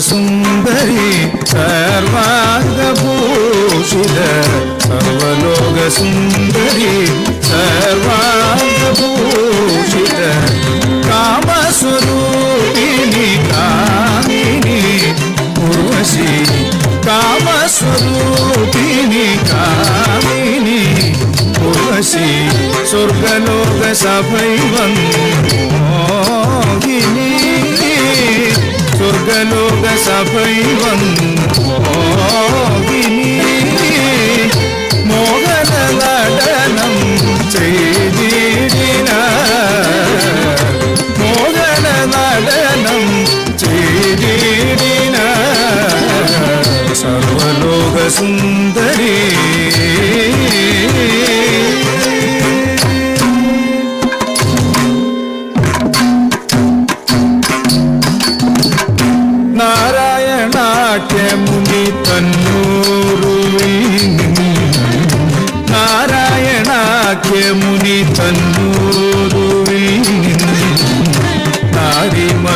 సుందరి సర్వాంగభూషిత సర్వలోక సుందరి సర్వాంగభూషిత కామస్వరూపిణి కామిని ఉర్వశి కామస్వరూపిణి కామిని ఉర్వశి స్వర్గలోక సభైవం. ఓ സ്വർഗലോക സഭൈ മോഹിനി മോഹന നടനം ചെയ്തിടിന മോഹന നടനം ചെയ്തിടിന സർവലോക സുന്ദരി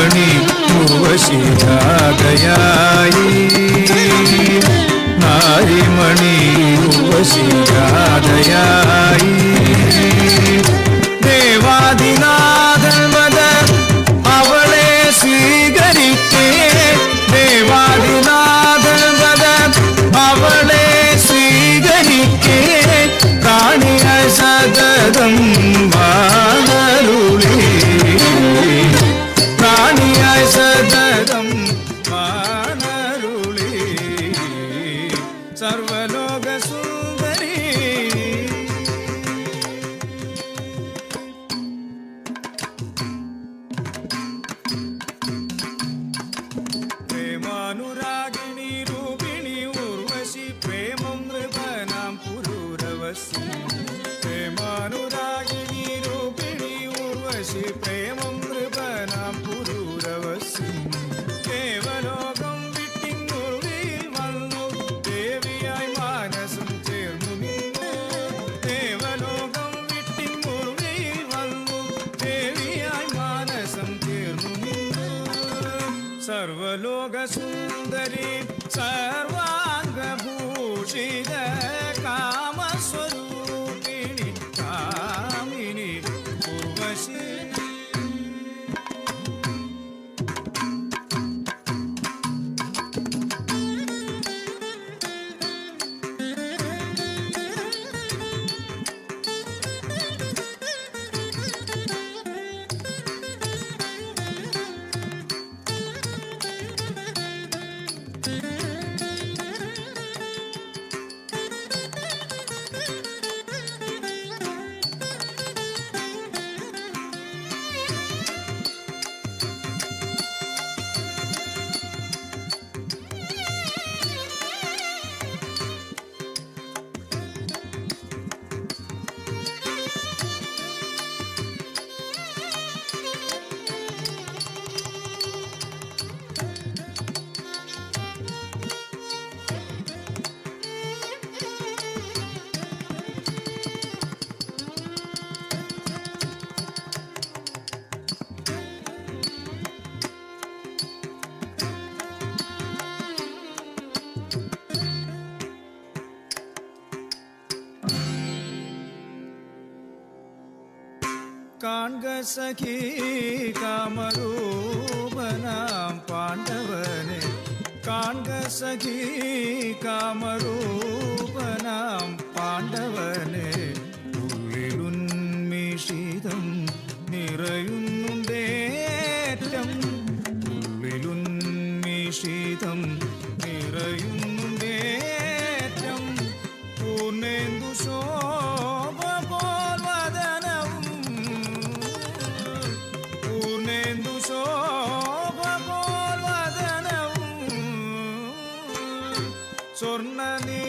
നാരിമണി ഉർവശിരാതയായി നാരിമണി ഉർവശിരാതയായി ഉർവശി പ്രേമം നൃപനാം പുരൂരവസി ദേവലോകം വിട്ടിങ്ങുറുവിയിൽ വന്നു ദേവിയായി മാനസം ചേർന്നു നിന്നു ദേവലോകം വിട്ടിങ്ങുറുവിയിൽ വന്നു ദേവിയായി മാനസം ചേർന്നു നിന്നു സർവലോക സുന്ദരി സർവാംഗഭൂഷിത സഖി കാമരൂപനാം പാണ്ഡവനെ. കാൺക സഖി കാമരൂപനാം പാണ്ഡവനെ. ഉള്ളിലുന്മിഷിതം നിറയുന്നുണ്ടേറ്റം சொன்ன நீ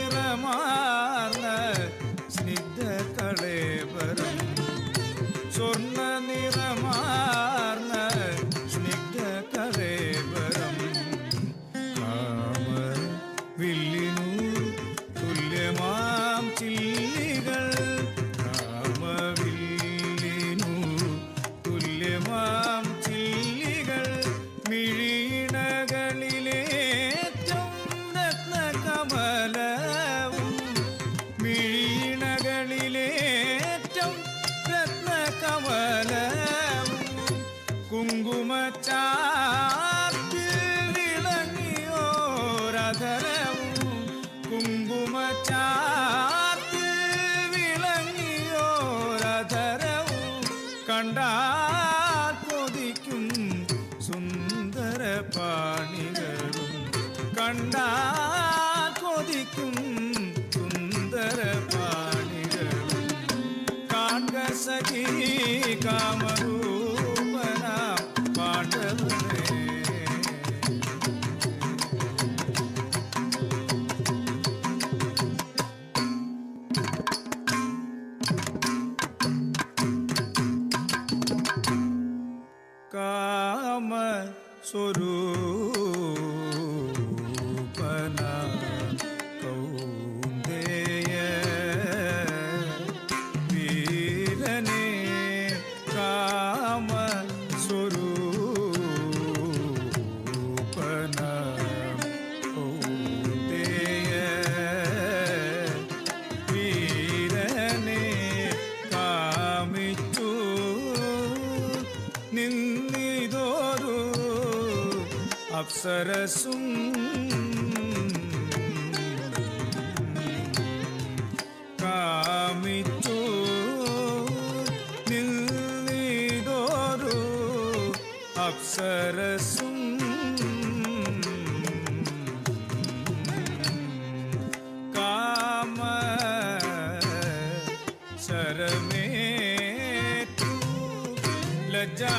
स्वरूप सरसुम कामिचो तो निल्निदोरु अप्सरसुम काम शरमे तू लजा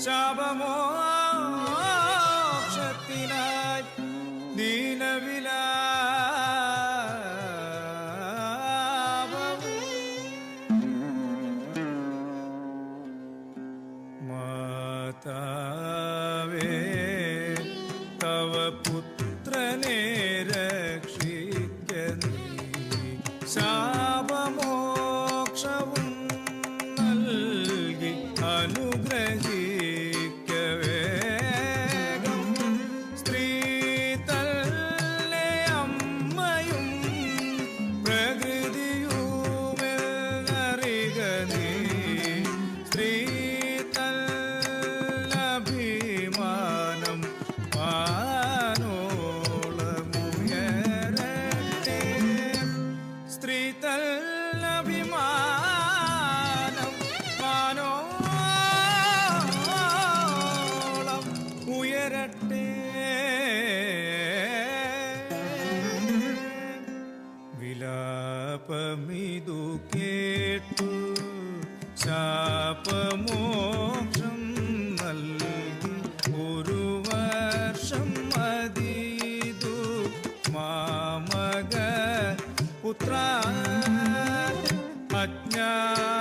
Shabamo അഭിമാനം മാനോളം ഉയരട്ടെ. വിലാപമിതു കേട്ടു ശാപമോക്ഷം നൽകി. ഒരു വർഷം മതിയതു മാമക പുത്ര chegar.